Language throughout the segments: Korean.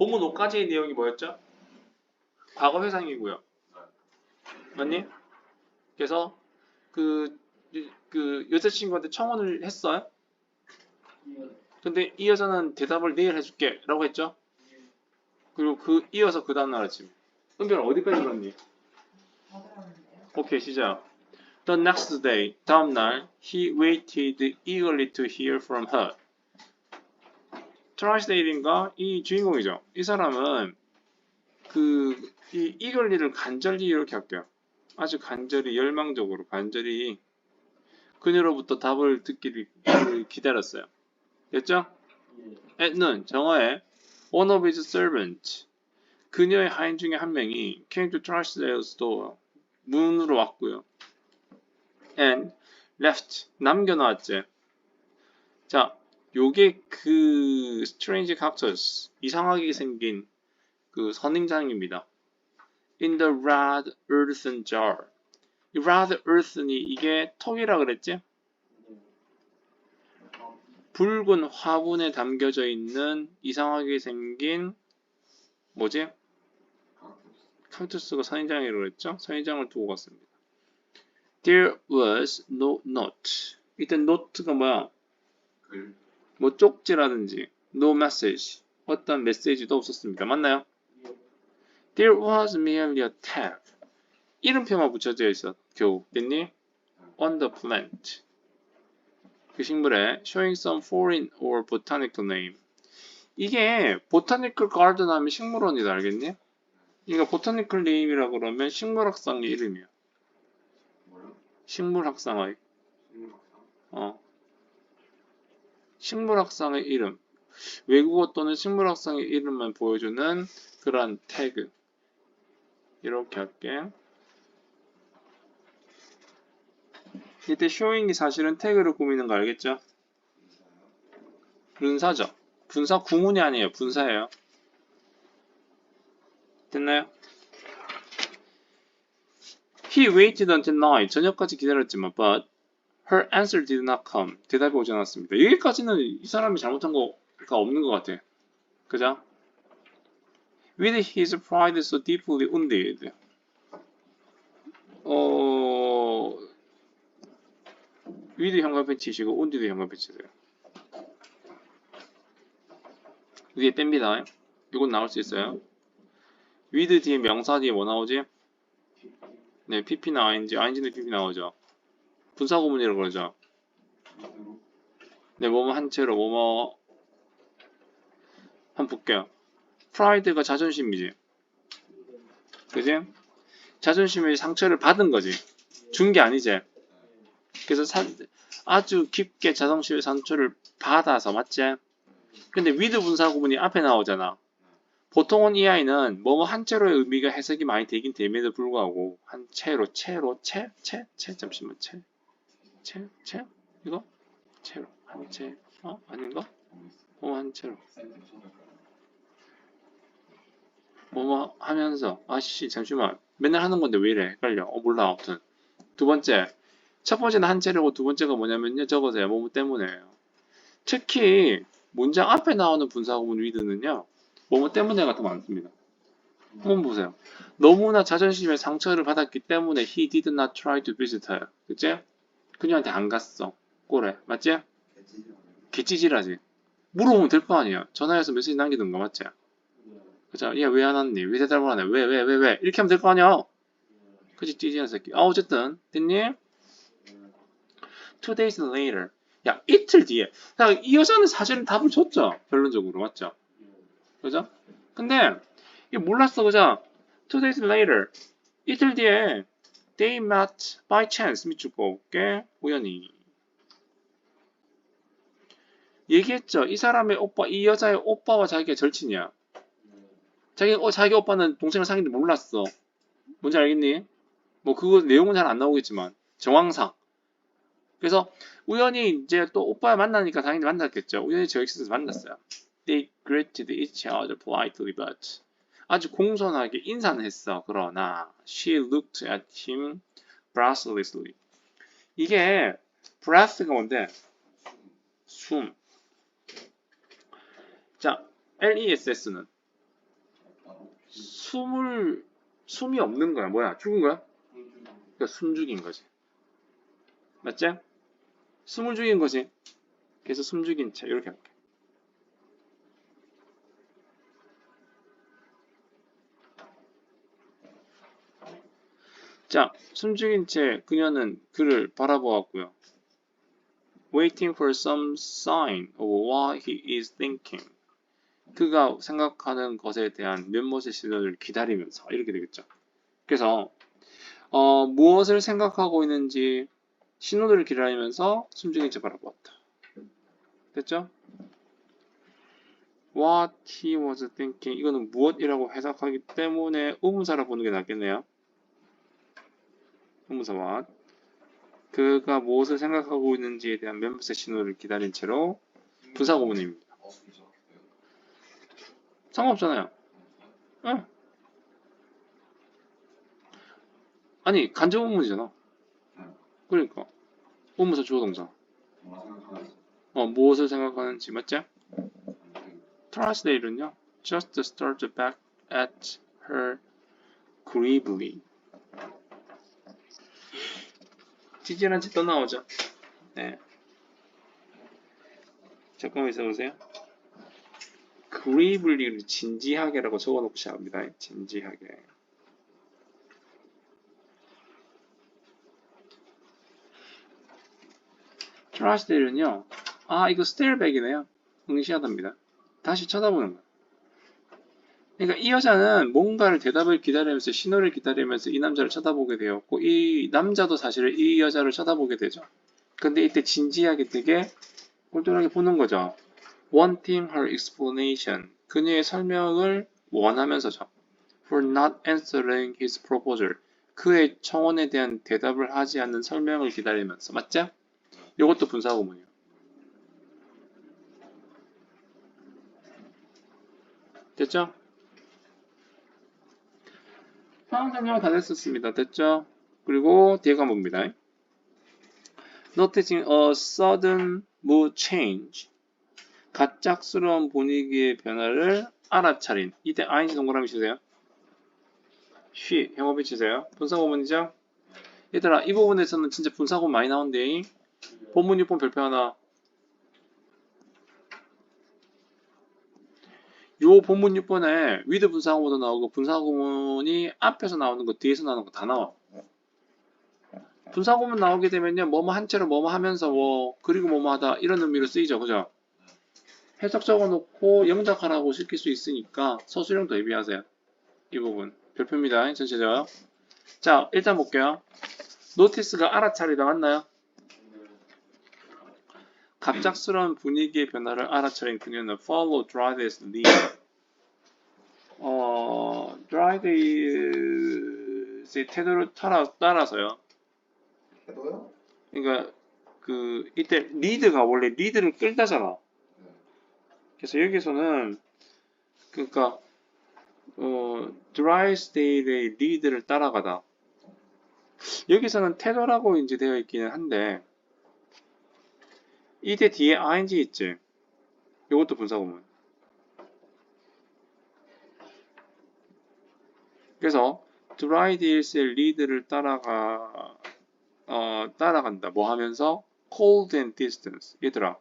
본문 5까지의 내용이 뭐였죠? 과거 회상이고요. 맞니? 그래서 그, 그 여자친구한테 청혼을 했어요. 근데 이 여자는 대답을 내일 해줄게 라고 했죠. 그리고 그 이어서 그 다음날 아침. 은별 어디까지 들었니? 오케이 시작. The next day, 다음날, he waited eagerly to hear from her. 트라이스데일인가 이 주인공이죠. 이 사람은 그이 eagerly를 간절히 이렇게 할게요. 아주 간절히 열망적으로 간절히 그녀로부터 답을 듣기를 기다렸어요. 됐죠? at는 정어에 one of his servants 그녀의 하인 중에 한 명이 came to Trashdale's door 문으로 왔고요. and left 남겨놓았지. 자, 요게 그 strange characters 이상하게 생긴 그 선인장입니다. in the red earthen jar. 이 red earthen이 이게 턱이라 그랬지? 붉은 화분에 담겨져 있는 이상하게 생긴 뭐지? 캉투스가 선인장이라고 그랬죠? 선인장을 두고 갔습니다. There was no note. 일단 note가 뭐야? 글. 뭐 쪽지라든지 no message. 어떤 메시지도 없었습니다. 맞나요? There was merely a tab. 이름표만 붙여져 있어. 겨우. 됐니? On the plant. 그 식물에 showing some foreign or botanical name. 이게 botanical garden 하면 식물원이다. 알겠니? 그러니까 botanical name이라 그러면 식물학상의 이름이야. 식물학상의 식물학상. 어. 식물학상의 이름. 외국어 또는 식물학상의 이름만 보여주는 그런 태그. 이렇게 할게. 이때 showing이 사실은 태그를 꾸미는 거 알겠죠? 분사죠. 분사 구문이 아니에요. 분사예요. 됐나요? He waited until night. 저녁까지 기다렸지만, but her answer did not come. 대답이 오지 않았습니다. 여기까지는 이 사람이 잘못한 거가 없는 것 같아. 그죠? With his pride so deeply wounded. 어, 위드 현관펜 치시고 온디도 현관펜 치세요. 위에 뺍니다. 이건 나올 수 있어요. 위드 뒤에 명사 뒤에 뭐 나오지? 네, pp나 ing, ing는 pp 나오죠. 분사구문이라고 그러죠. 네, 뭐뭐 한 채로 뭐뭐 한번 볼게요. 프라이드가 자존심이지. 그지? 자존심의 상처를 받은 거지. 준 게 아니지. 그래서 사- 아주 깊게 자존심의 상처를 받아서 맞지? 근데 위드 분사 구문이 앞에 나오잖아. 보통은 이 아이는 뭐뭐 한 채로의 의미가 해석이 많이 되긴 됨에도 불구하고 한 채로 채로 채 채 채 잠시만 채 채 채? 이거? 채로. 한 채. 어? 아닌가? 뭐한 채로. 뭐뭐 하면서. 아씨 잠시만. 맨날 하는 건데 왜 이래? 헷갈려. 어 몰라. 아무튼. 두 번째. 첫 번째는 한 채로고 두 번째가 뭐냐면요. 적어서요. 뭐뭐 때문에요 특히 문장 앞에 나오는 분사구문 위드는요. 뭐뭐 때문에가 더 많습니다. 한번 보세요. 너무나 자존심에 상처를 받았기 때문에 he did not try to visit her. 그치? 그녀한테 안 갔어 꼬래 맞지? 개찌질하지 물어보면 될 거 아니야 전화해서 메시지 남기든가 맞지? 그죠? 얘 왜 안 왔니? 왜 대답을 안 해? 왜, 왜, 왜, 왜? 이렇게 하면 될 거 아니야? 그치, 찌질한 새끼. 아, 어쨌든. 됐니? Two days later. 야, 이틀 뒤에. 자, 이 여자는 사실은 답을 줬죠. 결론적으로. 맞죠? 그죠? 근데, 이게 몰랐어. 그죠? Two days later. 이틀 뒤에, they met by chance. 밑줄 뽑을게. 우연히. 얘기했죠. 이 사람의 오빠, 이 여자의 오빠와 자기가 절친이야. 자기 어 자기 오빠는 동생을 사귄데 몰랐어. 뭔지 알겠니? 뭐 그거 내용은 잘 안 나오겠지만 정황상. 그래서 우연히 이제 또 오빠 만나니까 당연히 만났겠죠. 우연히 저 엑스에서 만났어요. They greeted each other politely, but 아주 공손하게 인사는 했어. 그러나 she looked at him breathlessly. 이게 breath가 뭔데? 숨. 자, LESS는 숨을 숨이 없는 거야. 뭐야? 죽은 거야? 그러니까 숨 죽인 거지. 맞지? 숨을 죽인 거지. 그래서 숨 죽인 채 이렇게 할게. 자, 숨 죽인 채 그녀는 그를 바라보았고요. Waiting for some sign of what he is thinking. 그가 생각하는 것에 대한 몇몇의 신호를 기다리면서 이렇게 되겠죠. 그래서 어, 무엇을 생각하고 있는지 신호들을 기다리면서 숨죽인 채 바라보았다. 됐죠? What he was thinking 이거는 무엇이라고 해석하기 때문에 의문사로 보는 게 낫겠네요. What 그가 무엇을 생각하고 있는지에 대한 몇몇의 신호를 기다린 채로 분사구문입니다. 상관없잖아요. 응. 아니 간접 의문이잖아. 그러니까 의문사 주어 동사. 어 무엇을 생각하는지 맞지? Translate는요. Just started back at her gravely. 찌질한 채또 나오죠. 네. 잠깐만 있어보세요. gravely를 진지하게라고 적어놓고시 합니다. 진지하게. 트라시델은요. 아 이거 스테일백이네요. 응시하답니다. 다시 쳐다보는 거예요. 그러니까 이 여자는 뭔가를 대답을 기다리면서 신호를 기다리면서 이 남자를 쳐다보게 되었고 이 남자도 사실 이 여자를 쳐다보게 되죠. 근데 이때 진지하게 되게 꼴뚜하게 보는 거죠. Wanting her explanation. 그녀의 설명을 원하면서죠. For not answering his proposal. 그의 청원에 대한 대답을 하지 않는 설명을 기다리면서. 맞죠? 이것도 분사구문이에요. 됐죠? 상황 설명을 다 됐었습니다. 됐죠? 그리고 뒤에가 뭡니다. Noticing a sudden mood change. 갑작스러운 분위기의 변화를 알아차린. 이때 ing 동그라미 치세요. 쉬, 형업이 치세요. 분사구문이죠? 얘들아, 이 부분에서는 진짜 분사구문 많이 나온대. 본문 6번 별표 하나. 요 본문 6번에 위드 분사구문도 나오고 분사구문이 앞에서 나오는 거 뒤에서 나오는 거 다 나와. 분사구문 나오게 되면요 뭐뭐 한 채로 뭐뭐 하면서 뭐 그리고 뭐뭐 하다 이런 의미로 쓰이죠 그죠? 해석 적어놓고 영작하라고 시킬 수 있으니까 서술형 대비하세요. 이 부분 별표입니다. 전체적으로. 자 일단 볼게요. 노티스가 알아차리다 맞나요? 갑작스러운 분위기의 변화를 알아차린 그녀는 follow Dryden's lead. 어, Dryden's 태도를 따라, 따라서요. 그러니까 그 이때 리드가 원래 리드를 끌다잖아. 그래서 여기서는 그러니까 어, 드라이스데일의 리드를 따라가다. 여기서는 태도라고 이제 되어 있기는 한데 이때 뒤에 ing 있지. 이것도 분사구문. 그래서 드라이딜스의 리드를 따라가 어, 따라간다. 뭐 하면서 cold and distance. 얘들아,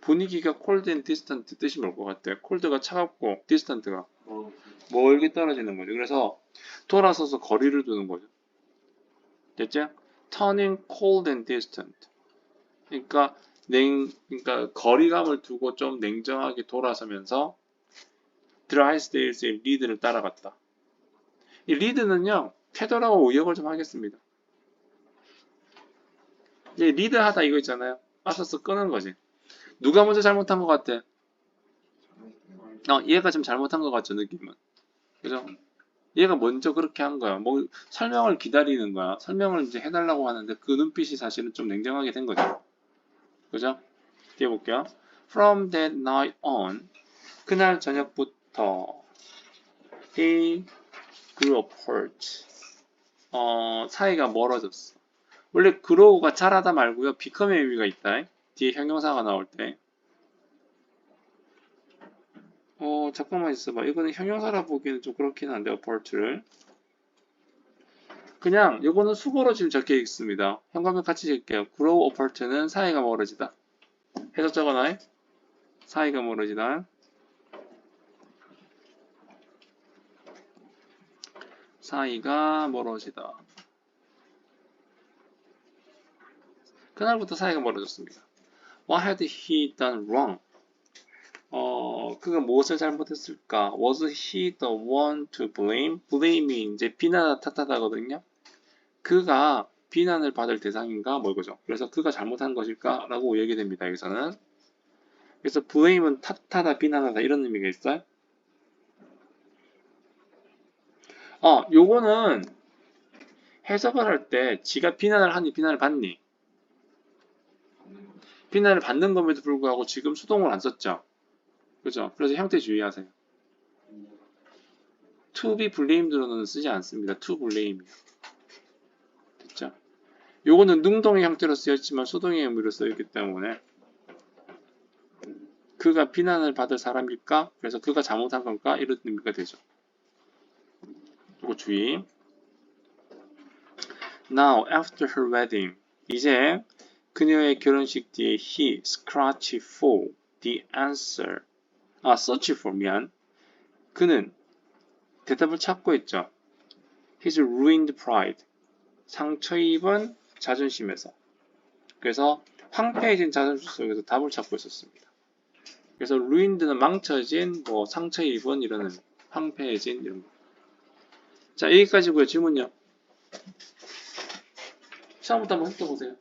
분위기가 cold and distant 뜻이 뭘 것 같아? cold가 차갑고 distant가 멀게 떨어지는 거죠. 그래서 돌아서서 거리를 두는 거죠. 됐죠? turning cold and distant. 그러니까 냉, 그러니까 거리감을 두고 좀 냉정하게 돌아서면서 드라이스데일스의 리드를 따라갔다. 이 리드는요, 태도라고 의역을 좀 하겠습니다. 이제 리드하다 이거 있잖아요. 빠서서 끄는 거지. 누가 먼저 잘못한 것 같아? 어, 얘가 좀 잘못한 것 같죠, 느낌은. 그죠? 얘가 먼저 그렇게 한 거야. 뭐, 설명을 기다리는 거야. 설명을 이제 해달라고 하는데 그 눈빛이 사실은 좀 냉정하게 된 거죠. 그죠? 뒤에 볼게요. From that night on, 그날 저녁부터 he grew apart. 어, 사이가 멀어졌어. 원래 grow가 자라다 말고요. become의 의미가 있다. 뒤에 형용사가 나올 때. 어, 잠깐만 있어봐. 이거는 형용사라 보기에는 좀 그렇긴 한데, apart를. 그냥, 이거는 수고로 지금 적혀 있습니다. 현관면 같이 적게요. grow apart는 사이가 멀어지다. 해서 적어놔요. 사이가 멀어지다. 사이가 멀어지다. 그날부터 사이가 멀어졌습니다. What had he done wrong? 어, 그가 무엇을 잘못했을까? Was he the one to blame? blame이 이제 비난하 탓하다거든요. 그가 비난을 받을 대상인가? 뭐 이거죠. 그래서 그가 잘못한 것일까? 라고 얘기됩니다. 여기서는. 그래서 blame은 탓하다, 비난하다 이런 의미가 있어요. 어, 요거는 해석을 할 때 지가 비난을 하니 비난을 받니? 비난을 받는 것에도 불구하고 지금 수동을 안 썼죠. 그죠? 그래서 형태 주의하세요. to be blamed로는 쓰지 않습니다. to blame이요. 됐죠? 요거는 능동의 형태로 쓰였지만 수동의 의미로 쓰였기 때문에 그가 비난을 받을 사람일까? 그래서 그가 잘못한 건가? 이런 의미가 되죠. 요거 주의. Now, after her wedding, 이제 그녀의 결혼식 뒤에 he scratched for the answer. 아, search for 미안. 그는 대답을 찾고 있죠. His ruined pride. 상처 입은 자존심에서. 그래서 황폐해진 자존심 속에서 답을 찾고 있었습니다. 그래서 ruined는 망쳐진, 뭐 상처 입은 이런 의미. 황폐해진 이런 거. 자, 여기까지고요. 질문요. 시험부터 한번 훑어보세요.